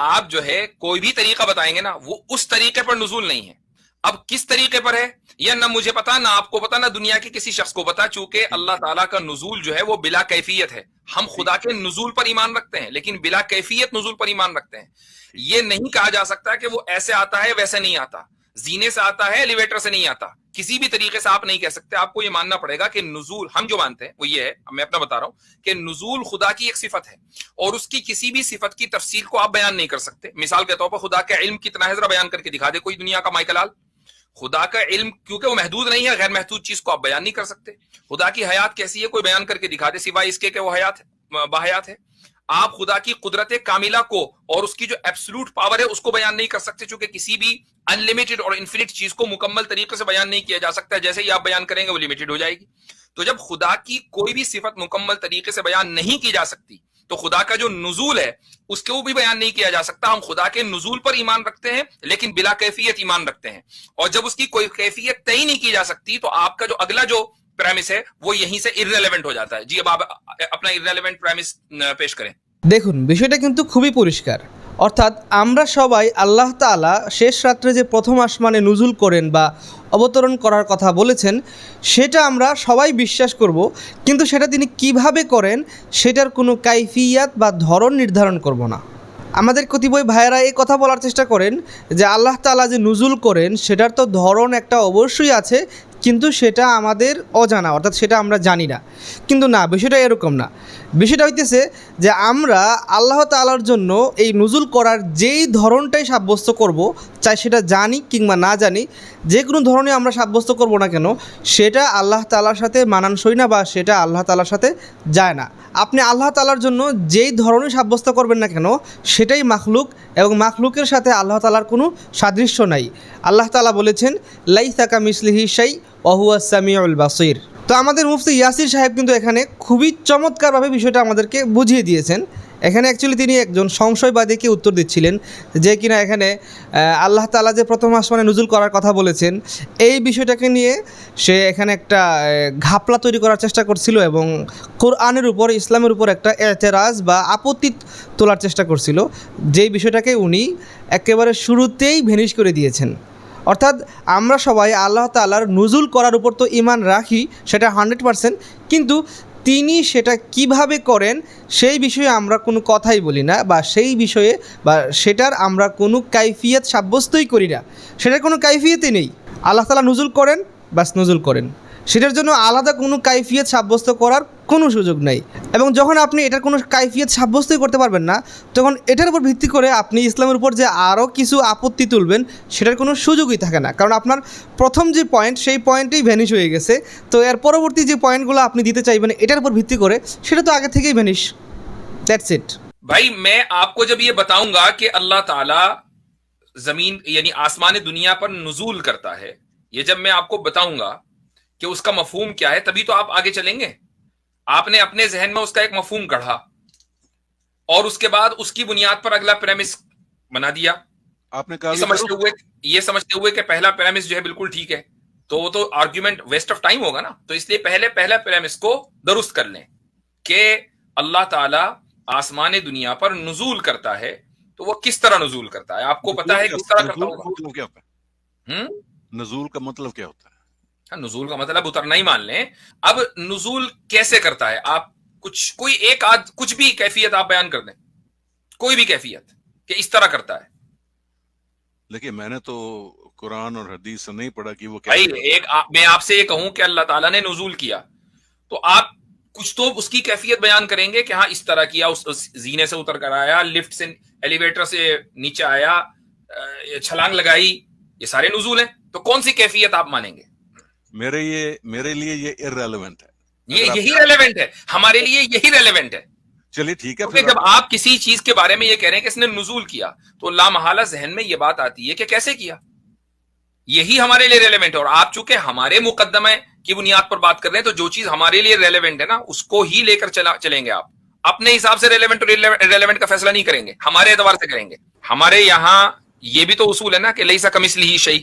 آپ جو ہے کوئی بھی طریقہ بتائیں گے نا وہ اس طریقے پر نزول نہیں ہے۔ اب کس طریقے پر ہے؟ یا نہ مجھے پتا نہ آپ کو پتا نہ دنیا کے کسی شخص کو پتا چونکہ اللہ تعالیٰ کا نزول جو ہے وہ بلا کیفیت ہے۔ ہم خدا کے نزول پر ایمان رکھتے ہیں لیکن بلا کیفیت نزول پر ایمان رکھتے ہیں۔ یہ نہیں کہا جا سکتا کہ وہ ایسے آتا ہے ویسے نہیں آتا۔ زینے سے آتا ہے ایلیویٹر سے نہیں آتا۔ کسی بھی طریقے سے آپ نہیں کہہ سکتے۔ آپ کو یہ ماننا پڑے گا کہ نزول، ہم جو مانتے ہیں، وہ یہ ہے، میں اپنا بتا رہا ہوں کہ نزول خدا کی ایک صفت ہے۔ اور اس کی کسی بھی صفت کی تفصیل کو آپ بیان نہیں کر سکتے۔ مثال کے طور پر خدا کا علم کتنا ہے، ذرا بیان کر کے دکھا دے کوئی دنیا کا مائیکل لال خدا کا علم کیونکہ وہ محدود نہیں ہے، غیر محدود چیز کو آپ بیان نہیں کر سکتے۔ خدا کی حیات کیسی ہے، کوئی بیان کر کے دکھا دے، سوائے اس کے کہ وہ حیات باحیات ہے۔ آپ خدا کی قدرت کاملہ کو اور اس کی جو ایبسلوٹ پاور ہے، اس کو بیان نہیں کر سکتے چونکہ کسی بھی ان لمیٹڈ اور انفینٹ چیز کو مکمل طریقے سے بیان نہیں کیا جا سکتا ہے۔ جیسے ہی آپ بیان کریں گے، وہ لمیٹڈ ہو جائے گی۔ تو جب خدا کی کوئی بھی صفت مکمل طریقے سے بیان نہیں کی جا سکتی، تو خدا کا جو نزول ہے، اس کو بھی بیان نہیں کیا جا سکتا۔ ہم خدا کے نزول پر ایمان رکھتے ہیں، لیکن بلا کیفیت ایمان رکھتے ہیں۔ اور جب اس کی کوئی کیفیت طے نہیں کی جا سکتی، تو آپ کا جو اگلا جو پریمس ہے، وہ یہیں سے ارریلیونٹ ہو جاتا ہے۔ جی اب آپ اپنا ارریلیونٹ پریمس پیش کریں۔ দেখুন, বিষয়টা কিন্তু খুবই পরিষ্কার। অর্থাৎ আমরা সবাই আল্লাহ তাআলা শেষ রাত্রে যে প্রথম আসমানে নুজুল করেন বা অবতরণ করার কথা বলেছেন, সেটা আমরা সবাই বিশ্বাস করব, কিন্তু সেটা তিনি কীভাবে করেন, সেটার কোনো কাইফিয়াত বা ধরন নির্ধারণ করব না। আমাদের কতিপয় ভাইয়েরা এই কথা বলার চেষ্টা করেন যে আল্লাহ তাআলা যে নুজুল করেন, সেটার তো ধরন একটা অবশ্যই আছে, কিন্তু সেটা আমাদের অজানা, অর্থাৎ সেটা আমরা জানি না। কিন্তু না, বিষয়টা এরকম না। বিষয়টা হইতেছে যে আমরা আল্লাহ তালার জন্য এই নুজুল করার যেই ধরনটাই সাব্যস্ত করব, চাই সেটা জানি কিংবা না জানি, যে কোনো ধরনের আমরা সাব্যস্ত করব না কেন, সেটা আল্লাহ তালার সাথে মানানসই না বা সেটা আল্লাহ তাআলার সাথে যায় না। আপনি আল্লাহ তালার জন্য যেই ধরনের সাব্যস্ত করবেন না কেন, সেটাই মাখলুক এবং মাখলুকের সাথে আল্লাহ তাআলার কোনো সাদৃশ্য নাই। আল্লাহ তালা বলেছেন লাই থাকা মিসলিহি সাই ওহুয়া সামিউল বাসির। তো আমাদের মুফতি ইয়াসির সাহেব কিন্তু এখানে খুবই চমৎকারভাবে বিষয়টা আমাদেরকে বুঝিয়ে দিয়েছেন। এখানে অ্যাকচুয়ালি তিনি একজন সংশয়বাদীকে উত্তর দিচ্ছিলেন যে কিনা এখানে আল্লাহ তালা যে প্রথম আসমানে নজুল করার কথা বলেছেন, এই বিষয়টাকে নিয়ে সে এখানে একটা ঘাপলা তৈরি করার চেষ্টা করছিল এবং কোরআনের উপর, ইসলামের উপর একটা এতেরাজ বা আপত্তি তোলার চেষ্টা করছিল। যেই বিষয়টাকে উনি একেবারে শুরুতেই ভেনিশ করে দিয়েছেন। অর্থাৎ আমরা সবাই আল্লাহ তালার নজুল করার উপর তো ইমান রাখি, সেটা হান্ড্রেড পারসেন্ট। কিন্তু তিনি সেটা কীভাবে করেন, সেই বিষয়ে আমরা কোনো কথাই বলি না বা সেই বিষয়ে বা সেটার আমরা কোনো কাইফিয়াত সাব্যস্তই করি না। সেটার কোনো কাইফিয়তই নেই। আল্লাহ তালা নজুল করেন বাস নজুল করেন। সেটার জন্য আলাদা কোনো কাইফিয়াত সাব্যস্ত করার কোনো সুযোগ নেই এবং যখন আপনি এটার কোনো কাইফিয়ত সাব্যস্তই করতে পারবেন না তখন এটার উপর ভিত্তি করে আপনি ইসলামের উপর যে আরও কিছু আপত্তি তুলবেন সেটার কোনো সুযোগই থাকে না কারণ আপনার প্রথম যে পয়েন্ট সেই পয়েন্টেই ভ্যানিশ হয়ে গেছে তো এর পরবর্তী যে পয়েন্টগুলো আপনি দিতে চাইবেন এটার উপর ভিত্তি করে সেটা তো আগে থেকেই ভ্যানিশ দ্যাটস ইট भाई मैं आपको जब ये बताऊंगा कि अल्लाह ताला जमीन यानी आसमान दुनिया पर नजूल करता है ये जब मैं आपको बताऊंगा कि उसका मफहूम क्या है तभी तो आप आगे चलेंगे آپ نے اپنے ذہن میں اس کا ایک مفہوم گڑھا اور اس کے بعد اس کی بنیاد پر اگلا پیرامس بنا دیا۔ آپ نے کہا یہ سمجھتے ہوئے یہ سمجھتے ہوئے کہ پہلا پیرامس جو ہے بالکل ٹھیک ہے۔ تو وہ تو آرگیومنٹ ویسٹ آف ٹائم ہوگا نا۔ تو اس لیے پہلے پہلا پیرامس کو درست کر لیں کہ اللہ تعالیٰ آسمان دنیا پر نزول کرتا ہے۔ تو وہ کس طرح نزول کرتا ہے؟ آپ کو پتا ہے کس طرح کرتا ہوگا؟ نزول کا مطلب کیا ہوتا ہے؟ ہاں، نزول کا مطلب اترنا ہی مان لیں۔ اب نزول کیسے کرتا ہے؟ آپ کچھ کوئی ایک آدھ کچھ بھی کیفیت آپ بیان کر دیں۔ کوئی بھی کیفیت کہ اس طرح کرتا ہے۔ لیکن میں نے تو قرآن اور حدیث سے نہیں پڑھا کہ وہ کیا ایک میں آپ سے یہ کہوں کہ اللہ تعالیٰ نے نزول کیا۔ تو آپ کچھ تو اس کی کیفیت بیان کریں گے کہ ہاں اس طرح کیا اس زینے سے اتر کر آیا لفٹ سے ایلیویٹر سے نیچے آیا چھلانگ لگائی یہ سارے نزول ہیں۔ تو کون سی کیفیت آپ مانیں گے؟ میرے یہ میرے لیے یہ ارریلیونٹ ہے۔ یہ یہی ریلیونٹ ہے۔ ہمارے لیے یہی ریلیونٹ ہے۔ چلیے ٹھیک ہے جب آپ کسی چیز کے بارے میں یہ کہہ رہے ہیں کہ اس نے نزول کیا تو لامحالہ ذہن میں یہ بات آتی ہے کہ کیسے کیا؟ یہی ہمارے لیے ریلیونٹ ہے۔ اور آپ چونکہ ہمارے مقدمے کی بنیاد پر بات کر رہے ہیں تو جو چیز ہمارے لیے ریلیونٹ ہے نا اس کو ہی لے کر چلیں گے آپ۔ اپنے حساب سے ریلیونٹ ریلیونٹ کا فیصلہ نہیں کریں گے ہمارے اعتبار سے کریں گے۔ ہمارے یہاں یہ بھی تو اصول ہے نا کہ لئی سا کم اس لیے شہی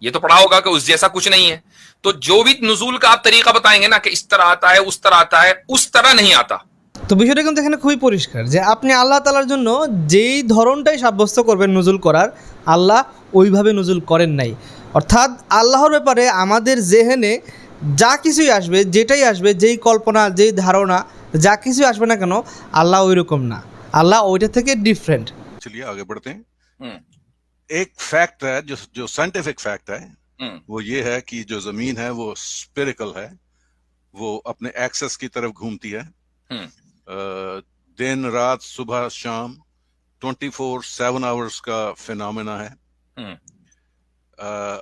یہ تو پڑھا ہوگا کہ اس جیسا کچھ نہیں ہے۔ तो जो भी नजूल का आप तरीका बताएंगे ना कि इस तरह आता है उस तरह आता है उस तरह नहीं आता তো বিষয়টা কিন্তু এখানে খুবই পরিষ্কার যে আপনি আল্লাহ তালার জন্য যেই ধরনটাই সাব্যস্ত করবেন নজুল করার আল্লাহ ওইভাবে নজুল করেন নাই অর্থাৎ আল্লাহর ব্যাপারে আমাদের জেহেনে যা কিছুই আসবে যেটাই আসবে যেই কল্পনা যেই ধারণা যা কিছুই আসবে না কেন আল্লাহ ওই রকম না আল্লাহ ওইটা থেকে ডিফারেন্ট चलिए आगे बढ़ते हैं हम्म, एक फैक्ट है जो जो साइंटिफिक फैक्ट है وہ یہ ہے کہ جو زمین ہے وہ اسپیریکل ہے وہ اپنے ایکسس کی طرف گھومتی ہے۔ دن رات صبح شام ٹوینٹی فور سیون آورس کا فینامنا ہے۔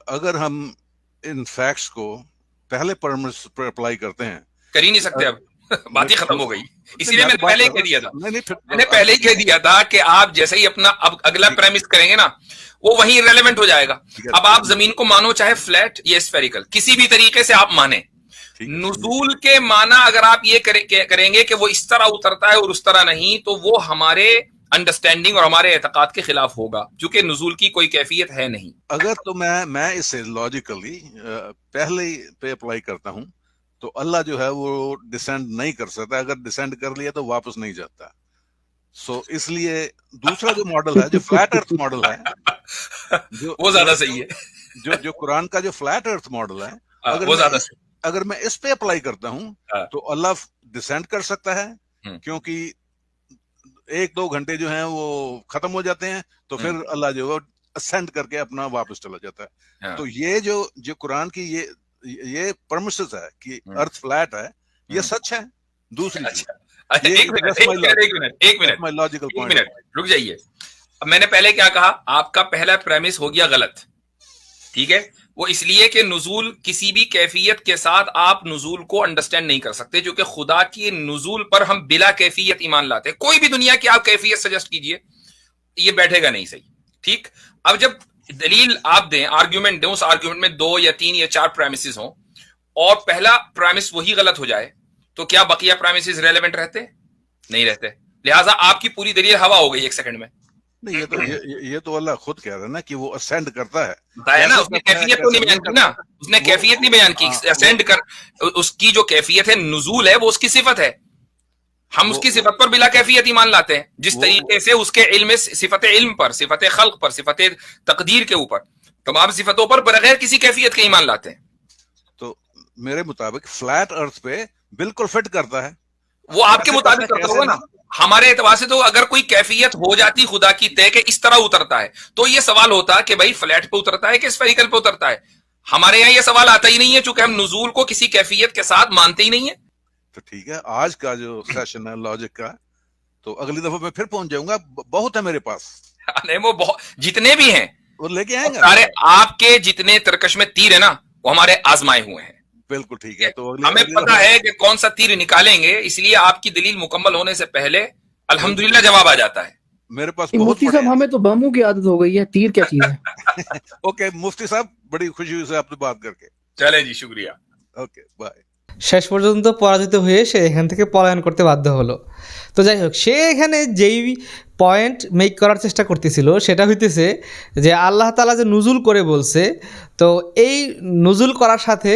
اگر ہم ان فیکٹس کو پہلے پرمس پر اپلائی کرتے ہیں کر ہی نہیں سکتے اب۔ بات ہی ختم ہو گئی اسی لیے میں نے پہلے ہی کہہ دیا تھا میں نے پہلے ہی کہہ دیا تھا کہ آپ جیسے ہی اپنا اب اگلا پریمس کریں گے نا وہ وہیں ریلیونٹ ہو جائے گا اب آپ زمین کو مانو چاہے فلیٹ یا اسپیریکل کسی بھی طریقے سے آپ مانیں نزول کے معنی اگر آپ یہ کریں گے کہ وہ اس طرح اترتا ہے اور اس طرح نہیں تو وہ ہمارے انڈرسٹینڈنگ اور ہمارے اعتقاد کے خلاف ہوگا کیونکہ نزول کی کوئی کیفیت ہے نہیں اگر تو میں میں اسے لوجیکلی پہلے پہ اپلائی کرتا ہوں تو اللہ جو ہے وہ ڈسینڈ نہیں کر سکتا اگر ڈسینڈ کر لیا تو واپس نہیں جاتا۔ سو اس لیے دوسرا جو ماڈل ہے جو فلیٹ ارتھ ماڈل ہے جو وہ زیادہ صحیح ہے۔ جو جو قرآن کا جو فلیٹ ارتھ ماڈل ہے ہاں، اگر اگر میں اس پہ اپلائی کرتا ہوں ہاں۔ تو اللہ ڈسینڈ کر سکتا ہے کیونکہ ایک دو گھنٹے جو ہیں وہ ختم ہو جاتے ہیں تو پھر اللہ جو ہے اسینڈ کر کے اپنا واپس چلا جاتا ہے۔ ہاں۔ تو یہ جو جو قرآن کی یہ یہ پرمسز ہے کہ ہاں۔ ارتھ فلیٹ ہے یہ ہاں۔ سچ ہے دوسری اچھا۔ اچھا، ایک رک جائیے۔ میں نے پہلے کیا کہا آپ کا پہلا پریمس ہو گیا غلط۔ ٹھیک ہے؟ وہ اس لیے کہ نزول کسی بھی کیفیت کے ساتھ آپ نزول کو انڈرسٹینڈ نہیں کر سکتے جو کہ خدا کی نزول پر ہم بلا کیفیت ایمان لاتے۔ کوئی بھی دنیا کی آپ کیفیت سجیسٹ کیجیے یہ بیٹھے گا نہیں صحیح۔ ٹھیک؟ اب جب دلیل آپ دیں آرگیومنٹ دیں اس آرگیومنٹ میں دو یا تین یا چار پرائمسز ہوں۔ اور پہلا پرائمس وہی غلط ہو جائے تو کیا بقیہ پرائمسز ریلیونٹ رہتے؟ نہیں رہتے۔ لہٰذا آپ کی پوری دلیل ہوا ہو گئی ایک سیکنڈ میں۔ یہ تو یہ تو اللہ خود کہہ رہا ہے نا کہ وہ اسینڈ کرتا ہے۔ نا یعنی اس نے کیفیت تو نہیں بیان کی نا۔ اس نے کیفیت نہیں بیان کی۔ ہاں، اسینڈ کر اس کی جو کیفیت ہے نزول ہے وہ اس کی صفت ہے۔ ہم اس کی صفت پر بلا کیفیت ایمان لاتے ہیں۔ جس طریقے سے اس کے علم صفت علم پر صفت خلق پر صفت تقدیر کے اوپر۔ تمام صفتوں پر بغیر کسی کیفیت کے ایمان لاتے ہیں۔ تو میرے مطابق فلیٹ ارتھ پہ بالکل فٹ کرتا ہے۔ وہ آپ کے مطابق کرتا ہوگا نا۔ ہمارے اعتبار سے تو اگر کوئی کیفیت ہو جاتی خدا کی طے کہ اس طرح اترتا ہے تو یہ سوال ہوتا کہ بھائی فلیٹ پہ اترتا ہے کہ اسفیریکل پہ اترتا ہے؟ ہمارے یہاں یہ سوال آتا ہی نہیں ہے چونکہ ہم نزول کو کسی کیفیت کے ساتھ مانتے ہی نہیں ہیں۔ تو ٹھیک ہے آج کا جو سیشن ہے لاجک کا تو اگلی دفعہ میں پھر پہنچ جاؤں گا بہت ہے میرے پاس۔ ہاں، نہیں وہ بہت جتنے بھی ہیں وہ لے کے آئیں گے۔ سارے آپ کے جتنے ترکش میں تیر ہیں نا وہ ہمارے آزمائے ہوئے ہیں۔ بالکل ٹھیک ہے تو ہمیں پتا ہے کہ کون سا تیر نکالیں گے اس لیے آپ کی دلیل مکمل ہونے سے پہلے الحمدللہ جواب آ جاتا ہے۔ میرے پاس مفتی صاحب ہمیں تو باموں کی عادت ہو گئی ہے تیر کیا چیز ہے؟ اوکے مفتی صاحب بڑی خوشی ہوئی سے آپ نے بات کر کے۔ چلے جی شکریہ۔ اوکے بائے শেষ পর্যন্ত পরাজিত হয়ে সে এখান থেকে পলায়ন করতে বাধ্য হলো। তো যাই হোক, সে এখানে যেই পয়েন্ট মেক করার চেষ্টা করতেছিল সেটা হইতেছে যে আল্লাহ তালা যে নুজুল করে বলছে, তো এই নুজুল করার সাথে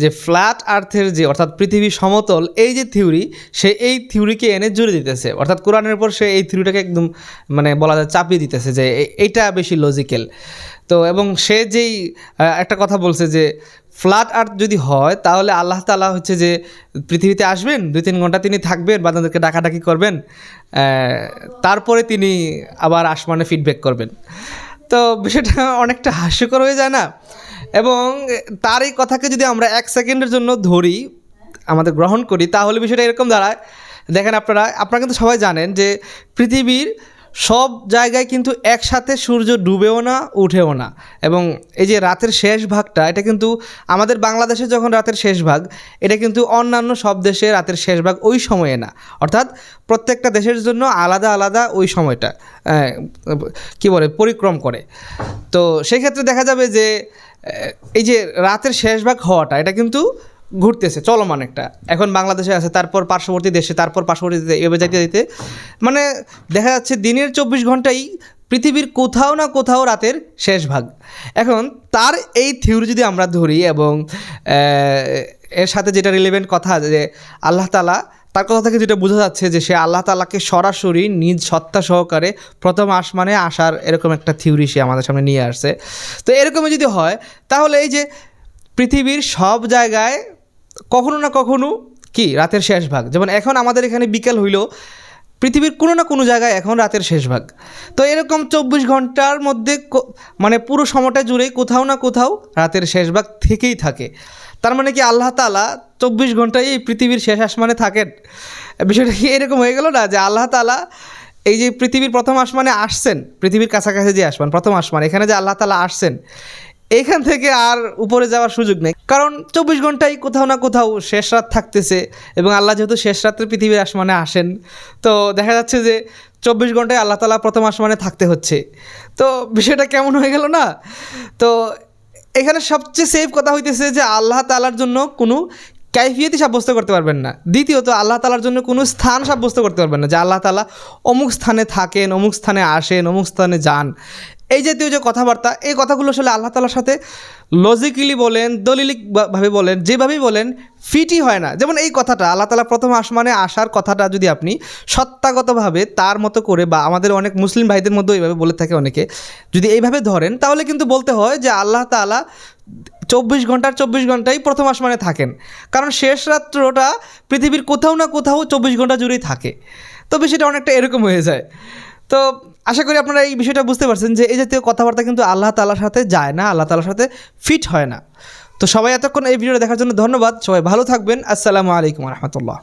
যে ফ্ল্যাট আর্থের যে, অর্থাৎ পৃথিবী সমতল, এই যে থিওরি সে এই থিওরিকে এনে জুড়ে দিতেছে। অর্থাৎ কোরআনের উপর সে এই থিওরিটাকে একদম মানে বলা যায় চাপিয়ে দিতেছে যে এইটা বেশি লজিক্যাল তো এবং সে যেই একটা কথা বলছে যে ফ্ল্যাট আর্থ যদি হয়, তাহলে আল্লাহ তালা হচ্ছে যে, পৃথিবীতে আসবেন দুই তিন ঘণ্টা তিনি থাকবেন বা তাদেরকে ডাকাডাকি করবেন তারপরে তিনি আবার আসমানে ফিডব্যাক করবেন। তো বিষয়টা অনেকটা হাস্যকর হয়ে যায় না? এবং তার এই কথাকে যদি আমরা এক সেকেন্ডের জন্য ধরি, আমাদের গ্রহণ করি, তাহলে বিষয়টা এরকম দাঁড়ায়। দেখেন আপনারা আপনারা কিন্তু সবাই জানেন যে পৃথিবীর সব জায়গায় কিন্তু একসাথে সূর্য ডুবেও না, উঠেও না। এবং এই যে রাতের শেষ ভাগটা, এটা কিন্তু আমাদের বাংলাদেশে যখন রাতের শেষ ভাগ, এটা কিন্তু অন্যান্য সব দেশে রাতের শেষ ভাগ ওই সময়ে না। অর্থাৎ প্রত্যেকটা দেশের জন্য আলাদা আলাদা ওই সময়টা কি বলে, পরিক্রম করে। তো সেক্ষেত্রে দেখা যাবে যে এই যে রাতের শেষ ভাগ হওয়াটা, এটা কিন্তু ঘুরতেছে, চলমান একটা। এখন বাংলাদেশে আছে, তারপর পার্শ্ববর্তী দেশে, তারপর পার্শ্ববর্তী এভাবে যাইতে যাইতে। মানে দেখা যাচ্ছে দিনের চব্বিশ ঘন্টাই পৃথিবীর কোথাও না কোথাও রাতের শেষ ভাগ। এখন তার এই থিওরি যদি আমরা ধরি এবং এর সাথে যেটা রিলেভেন্ট কথা যে আল্লাহ তালা তার কথা থেকে যেটা বোঝা যাচ্ছে যে সে আল্লাহ তালাকে সরাসরি নিজ সত্তা সহকারে প্রথম আসমানে আসার এরকম একটা থিওরি সে আমাদের সামনে নিয়ে আসছে। তো এরকমই যদি হয়, তাহলে এই যে পৃথিবীর সব জায়গায় কখনো না কখনো কি? রাতের শেষ ভাগ। যেমন এখন আমাদের এখানে বিকেল হইলেও পৃথিবীর কোনো না কোনো জায়গায় এখন রাতের শেষ ভাগ। তো এরকম চব্বিশ ঘণ্টার মধ্যে মানে পুরো সময়টা জুড়েই কোথাও না কোথাও রাতের শেষ ভাগ থেকেই থাকে। তার মানে কি আল্লাহ তালা চব্বিশ ঘন্টায় এই পৃথিবীর শেষ আসমানে থাকেন? বিষয়টা কি এরকম হয়ে গেল না যে আল্লাহ তালা এই যে পৃথিবীর প্রথম আসমানে আসছেন, পৃথিবীর কাছাকাছি যে আসমান, প্রথম আসমান, এখানে যে আল্লাহ তালা আসছেন, এখান থেকে আর উপরে যাওয়ার সুযোগ নেই। কারণ চব্বিশ ঘন্টায় কোথাও না কোথাও শেষ রাত থাকতেছে এবং আল্লাহ যেহেতু শেষ রাত্রে পৃথিবীর আসমানে আসেন, তো দেখা যাচ্ছে যে চব্বিশ ঘন্টায় আল্লাহ তালা প্রথম আসমানে থাকতে হচ্ছে। তো বিষয়টা কেমন হয়ে গেল না? তো এখানে সবচেয়ে সেফ কথা হইতেছে যে আল্লাহ তালার জন্য কোনো ক্যাফিয়তি সাব্যস্ত করতে পারবেন না। দ্বিতীয়ত, আল্লাহ তালার জন্য কোনো স্থান সাব্যস্ত করতে পারবেন না, যে আল্লাহ তালা অমুক স্থানে থাকেন, অমুক স্থানে আসেন, অমুক স্থানে যান। এই জাতীয় যে কথাবার্তা, এই কথাগুলো আসলে আল্লাহ তালার সাথে লজিক্যালি বলেন দলিলিক বা- ভাবে বলেন, যেভাবেই বলেন ফিটই হয় না। যেমন এই কথাটা, আল্লাহ তালা প্রথম আসমানে আসার কথাটা যদি আপনি সত্তাগতভাবে তার মতো করে বা আমাদের অনেক মুসলিম ভাইদের মধ্যেও এইভাবে বলে থাকে অনেকে, যদি এইভাবে ধরেন, তাহলে কিন্তু বলতে হয় যে আল্লাহ তালা চব্বিশ ঘণ্টার চব্বিশ ঘন্টাই প্রথম আসমানে থাকেন। কারণ শেষ রাত্রটা পৃথিবীর কোথাও না কোথাও চব্বিশ ঘণ্টা জুড়েই থাকে। তবে সেটা অনেকটা এরকম হয়ে যায়। তো আশা করি আপনারা এই বিষয়টা বুঝতে পারছেন যে এই জাতীয় কথাবার্তা কিন্তু আল্লাহ তালার সাথে যায় না, আল্লাহ তালার সাথে ফিট হয় না। তো সবাই এতক্ষণ এই ভিডিওটা দেখার জন্য ধন্যবাদ। সবাই ভালো থাকবেন। আসসালামু আলাইকুম রহমতুল্লাহ।